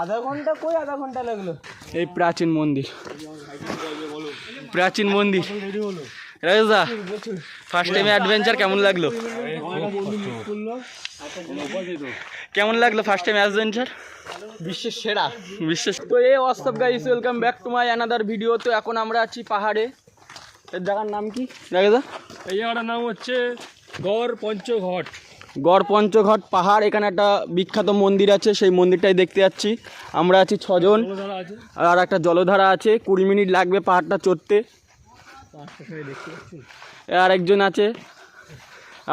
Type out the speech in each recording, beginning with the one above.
আধা ঘণ্টা কই আধা ঘণ্টা লাগল? এই প্রাচীন মন্দির। প্রাচীন মন্দির। রাজা ফার্স্ট টাইমে অ্যাডভেঞ্চার কেমন লাগল? কেমন লাগল ফার্স্ট টাইম অ্যাডভেঞ্চার বিশ্বের সেরা। বিশেষ তো এই WhatsApp guys welcome back to my another video তো এখন আমরা আছি পাহাড়ে। এর জায়গার নাম কি? রাজা এই জায়গাটার নাম হচ্ছে গড় পঞ্চঘট। গড় পঞ্চঘট পাহাড় এখানে একটা বিখ্যাত মন্দির আছে সেই মন্দিরটাই দেখতে যাচ্ছি। আমরা আছি ছজন। আর একটা জলধারা আছে কুড়ি মিনিট লাগবে পাহাড়টা চড়তে। আর একজন আছে।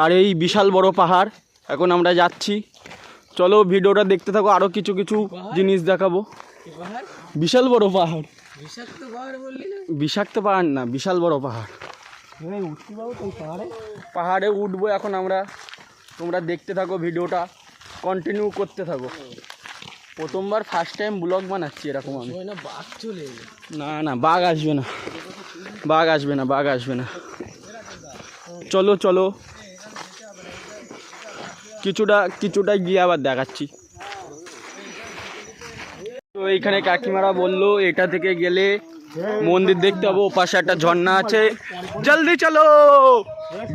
আর এই বিশাল বড় পাহাড়। এখন আমরা যাচ্ছি। চলো ভিডিওটা দেখতে থাকো আরও কিছু কিছু জিনিস দেখাবো। বিশাল বড় পাহাড়। বিষাক্ত পাহাড় না বিশাল বড় পাহাড়। পাহাড়ে। পাহাড়ে উঠবো এখন আমরা। তোমরা দেখতে থাকো ভিডিওটা কন্টিনিউ করতে থাকো। প্রথমবার ফার্স্ট টাইম ব্লগ বানাচ্ছি এরকম আমি। না না বাঘ আসবে না। বাঘ আসবে না বাঘ আসবে না। চলো চলো। কিছুটা কিছুটা গিয়ে আবার দেখাচ্ছি। তো এইখানে কাকিমারা বলল এটা থেকে গেলে মন্দির দেখতে পাবো পাশে একটা ঝর্ণা আছে। জলদি চলো!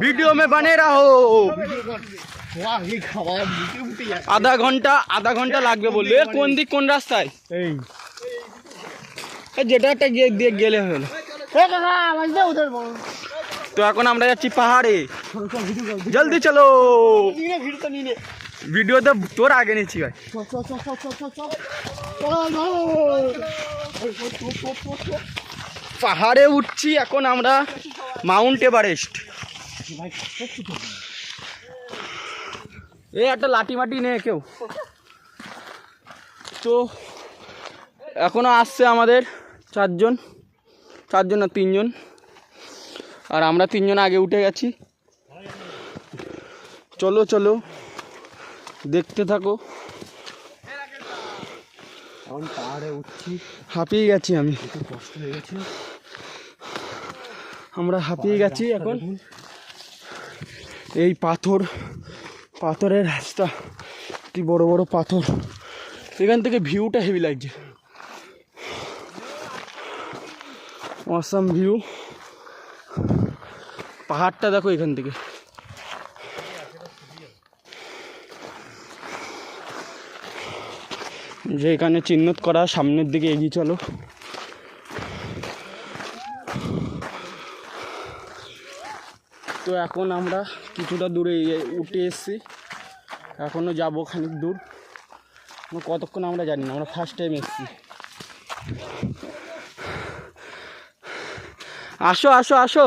ভিডিও মে বানে রাহো আধা ঘণ্টা আধা ঘণ্টা লাগবে বলল এ কোন দিক কোন রাস্তায় এই। যেটা একটা গিয়ে দিয়ে গেলে হলো তো এখন আমরা যাচ্ছি পাহাড়ে। জলদি চলো। ভিডিওতে তোর আগে নিচ্ছি ভাই পাহাড়ে উঠছি এখন আমরা মাউন্ট এভারেস্ট। এই একটা লাঠি মাটি নে কেউ। তো, এখনও আসছে আমাদের চারজন চারজন না তিনজন। আর আমরা তিনজন আগে উঠে গেছি। চলো চলো, দেখতে থাকো। হাঁপিয়ে গেছি আমি। আমরা হাঁপিয়ে গেছি এখন। এই পাথর, পাথরের রাস্তা। কি বড় বড় পাথর। এখান থেকে ভিউটা হেভি লাগছে। অসাম ভিউ পাহাড়টা দেখো এখান থেকে। যে এখানে চিহ্নিত করা, সামনের দিকে এগিয়ে চলো। তো এখন আমরা কিছুটা দূরে উঠে এসেছি। এখনও যাব খানিক দূর। কতক্ষণ আমরা জানি না, আমরা ফার্স্ট টাইম এসেছি। আসো আসো আসো।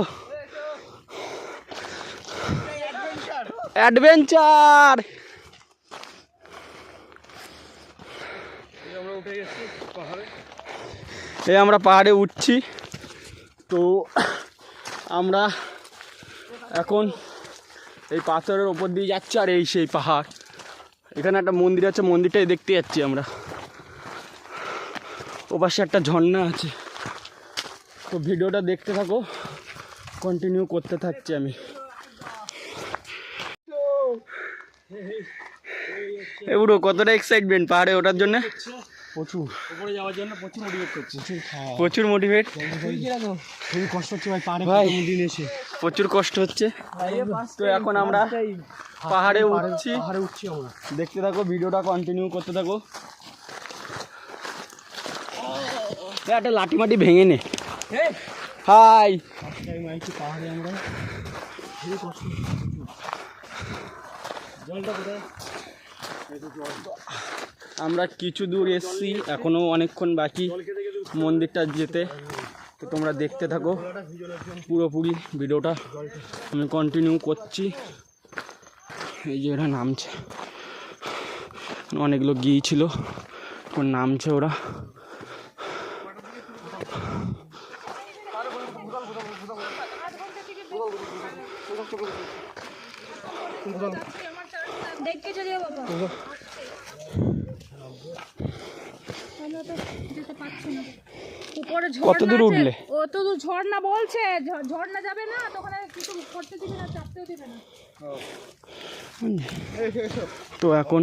অ্যাডভেঞ্চার এই আমরা পাহাড়ে উঠছি। তো আমরা এখন এই পাথরের ওপর দিয়ে যাচ্ছে আর এই সেই পাহাড়। এখানে একটা মন্দির আছে, মন্দিরটাই দেখতে যাচ্ছি আমরা। ও পাশে একটা ঝর্ণা আছে। তো ভিডিওটা দেখতে থাকো কন্টিনিউ করতে থাকছি আমি। এগুলো কতটা এক্সাইটমেন্ট পাহাড়ে ওঠার জন্য? প্রচুর। উপরে যাওয়ার জন্য প্রচুর মোটিভেট করছে। প্রচুর প্রচুর মোটিভেট খুবই কষ্ট হচ্ছে ভাই পাহাড়ে ভাই। প্রথম দিন এসে। প্রচুর কষ্ট হচ্ছে। তো এখন আমরা পাহাড়ে উঠছি। পাহাড়ে উঠছি আমরা। দেখতে থাকো ভিডিওটা কন্টিনিউ করতে থাকো। একটা লাঠি মাটি ভেঙে নে। হাই! পাহাড়ে আমরা? কষ্ট জলটা কোথায়? আমরা কিছু দূর এসছি, এখনও অনেকক্ষণ বাকি মন্দিরটা যেতে। তো তোমরা দেখতে থাকো পুরোপুরি ভিডিওটা। আমি কন্টিনিউ করছি। এই যে ওরা নামছে। অনেকগুলো গিয়েছিল এখন নামছে ওরা। দেখকে চলে যাব। আমরা তো যেতে পারছি না। উপরে কত দূর উঠলে? ও তো ঝর্ণা বলছে। ঝর্ণা যাবে না তো কিছু করতে দিবে না চাপতেও দিবে না। তো এখন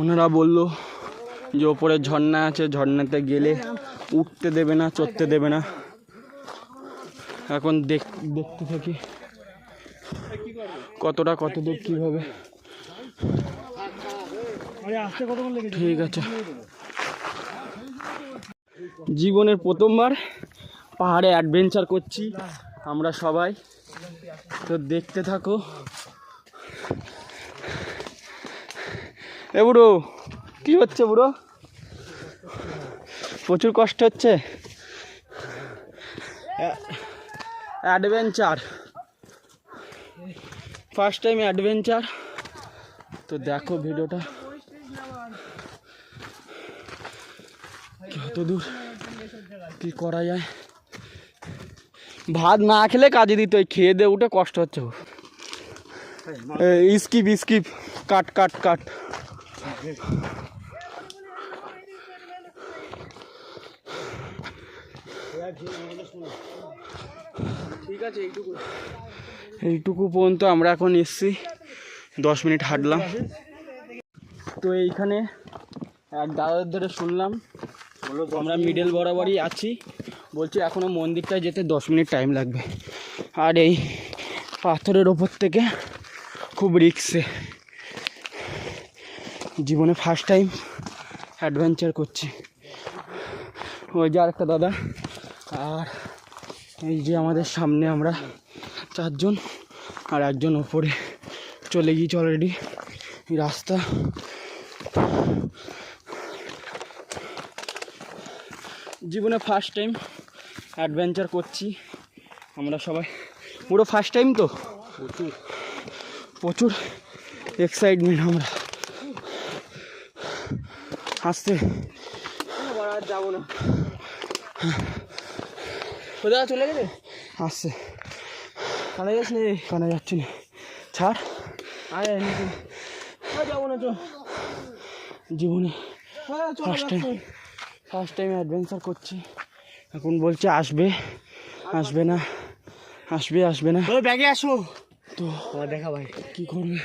ওনারা বলল যে ওপরে ঝর্ণা আছে ঝর্ণাতে গেলে উঠতে দেবে না চড়তে দেবে না। এখন দেখ দেখতে থাকি। কতটা কত দূর কীভাবে আরে আসতে কতক্ষণ লেগেছে ঠিক আছে। জীবনের প্রথমবার পাহাড়ে অ্যাডভেঞ্চার করছি আমরা সবাই। তো দেখতে থাকো। এ বুড়ো, কী হচ্ছে বুড়ো? প্রচুর কষ্ট হচ্ছে? অ্যাডভেঞ্চার ফার্স্ট টাইম অ্যাডভেঞ্চার তো দেখো ভিডিওটা। কত দূর কি করা যায়? ভাত না খেলে কাজে দিত খেয়ে দিয়ে উঠে কষ্ট হচ্ছে। Skip skip, cut cut cut. ঠিক আছে এইটুকু এইটুকু পর্যন্ত আমরা এখন এসছি। দশ মিনিট হাঁটলাম। তো এইখানে এক দাদার ধরে শুনলাম, আমরা মিডল বরাবরই আছি। বলছি এখনও মন্দিরটায় যেতে দশ মিনিট টাইম লাগবে। আর এই পাথরের ওপর থেকে খুব রিক্সে জীবনে ফার্স্ট টাইম অ্যাডভেঞ্চার করছি। ওই যে আরেকটা দাদা, আর এই যে আমাদের সামনে আমরা চারজন আর একজন ওপরে চলে গিয়েছে অলরেডি রাস্তা জীবনে ফার্স্ট টাইম অ্যাডভেঞ্চার করছি। আমরা সবাই পুরো ফার্স্ট টাইম তো? প্রচুর। প্রচুর এক্সাইটমেন্ট আমরা। আসতে আর যাব না কোথায় চলে গেলে? আসছে কানে যাস নে কানা যাচ্ছি না। ছাড়। আয় যাব না তো? জীবনে first time first time adventure করছি। এখন বলছে আসবে। আসবে না। আসবে আসবে না। ব্যাগে আসো। তো দেখা ভাই। কি করবে?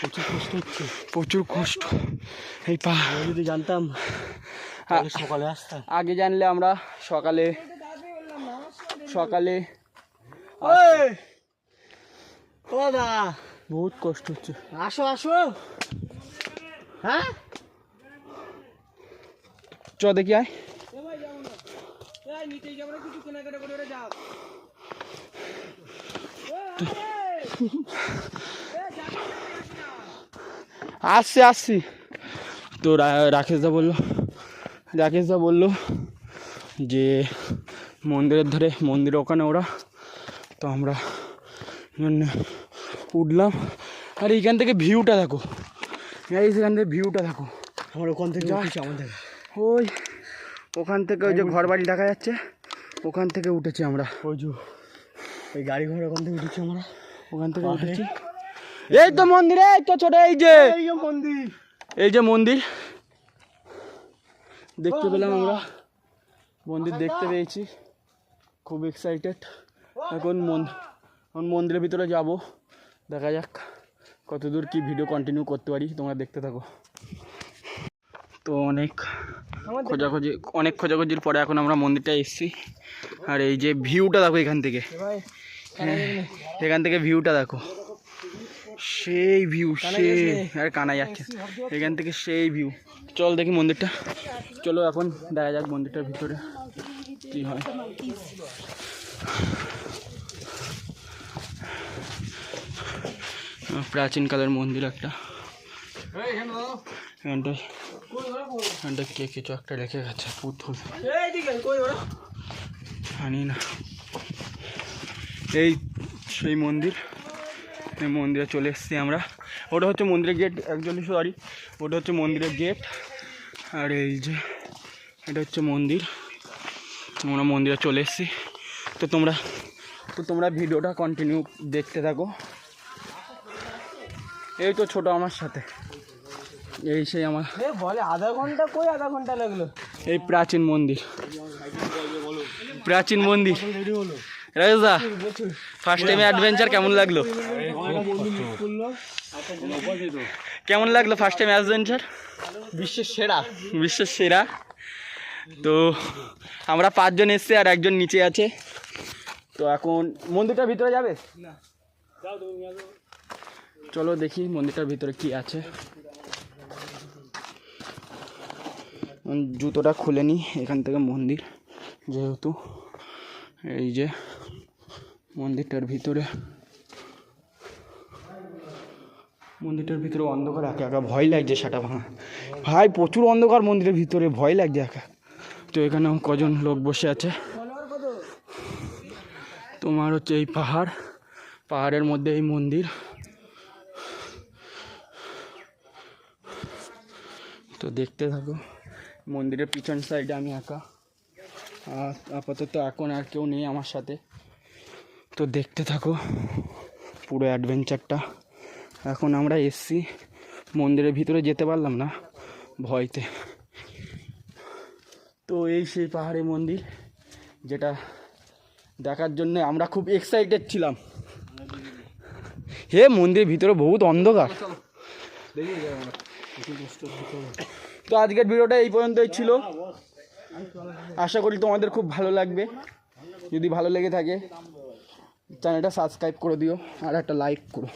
প্রচুর কষ্ট হচ্ছে। প্রচুর কষ্ট। এই পা। যদি জানতাম সকালে আসতাম। আগে জানলে আমরা সকালে সকালে ওই! ও দা বহুত কষ্ট হচ্ছে। আসো আসো। হ্যাঁ চ দেখি আয় নিচে যাব না কিছু কেনাকাটা করে ওরা যাও আসছি আসছি তো রা- রাকেশদা বলল রাকেশদা বলল যে মন্দিরের ধারে মন্দিরের ওখানে ওরা তো আমরা জন্য উঠলাম আর এইখান থেকে ভিউটা দেখো এই সেখান থেকে ভিউটা দেখো। আমার ওখান থেকে আমাদের। ওই ওখান থেকে ওই যে ঘর বাড়ি দেখা যাচ্ছে ওখান থেকে উঠেছি আমরা। ওই যে ওই গাড়ি ঘোড়া ওখান থেকে উঠেছি আমরা। ওখান থেকে উঠেছি। এই তো মন্দির এই তো ছোট এই যে। এই যে মন্দির। এই যে মন্দির। দেখতে পেলাম আমরা। মন্দির দেখতে পেয়েছি। খুব এক্সাইটেড এখন মন এখন মন্দিরের ভিতরে যাব। দেখা যাক। কতদূর কি ভিডিও কন্টিনিউ করতে পারি তোমরা দেখতে থাকো। তো অনেক খোঁজাখুঁজি অনেক খোঁজাখুঁজির পরে এখন আমরা মন্দিরটা এসেছি। আর এই যে ভিউটা দেখো এখান থেকে। হ্যাঁ, এখান থেকে ভিউটা দেখো। সেই ভিউ সেই আর কানা যাচ্ছে। এখান থেকে সেই ভিউ চল দেখি মন্দিরটা। চলো এখন দেখা যাক মন্দিরটার ভিতরে কি হয়। প্রাচীনকালের মন্দির একটা। এখানটায় কে কিছু একটা রেখে গেছে পুতুল। জানি না। এই সেই মন্দির এই মন্দিরে চলে এসেছি আমরা। ওটা হচ্ছে মন্দিরের গেট একচল্লিশ সরি ওটা হচ্ছে মন্দিরের গেট আর এই যে এটা হচ্ছে মন্দির। আমরা মন্দিরে চলে এসেছি। তো তোমরা তো তোমরা ভিডিওটা কন্টিনিউ দেখতে থাকো। এই তো ছোট আমার সাথে। এই সেই আমার। এ বলে আধা ঘণ্টা কই আধা ঘণ্টা লাগল? এই প্রাচীন মন্দির। প্রাচীন মন্দির। রাজদা ফার্স্ট টাইমে অ্যাডভেঞ্চার কেমন লাগল? কেমন লাগল ফার্স্ট টাইম অ্যাডভেঞ্চার বিশ্বের সেরা। বিশ্বের সেরা। তো আমরা পাঁচজন এসছি আর একজন নিচে আছে। তো এখন মন্দিরটার ভিতরে যাবে? চলো দেখি মন্দিরটার ভিতরে কি আছে। জুতোটা খুলে নিই এখান থেকে মন্দির, যেহেতু এই যে মন্দিরটার ভিতরে মন্দিরটার ভিতরে অন্ধকার, একা একা ভয় লাগছে সেটা ভাঙা। ভাই, প্রচুর অন্ধকার মন্দিরের ভিতরে, ভয় লাগছে একা। তো এখানে কজন লোক বসে আছে? তোমার হচ্ছে এই পাহাড়, পাহাড়ের মধ্যে এই মন্দির। তো দেখতে থাকো। মন্দিরের পিছন সাইডে আমি একা। আর আপাতত এখন আর কেউ নেই আমার সাথে। তো দেখতে থাকো পুরো অ্যাডভেঞ্চারটা এখন আমরা এসছি মন্দিরের ভিতরে যেতে পারলাম না ভয়তে। তো এই সেই পাহাড়ি মন্দির যেটা দেখার জন্য আমরা খুব এক্সাইটেড ছিলাম। হে, মন্দিরের ভিতরে বহুত অন্ধকার। তো আজকের ভিডিওটা এই পর্যন্তই ছিল। আশা করি তোমাদের খুব ভালো লাগবে। যদি ভালো লেগে থাকে, চ্যানেলটা সাবস্ক্রাইব করে দিও আর একটা লাইক করো।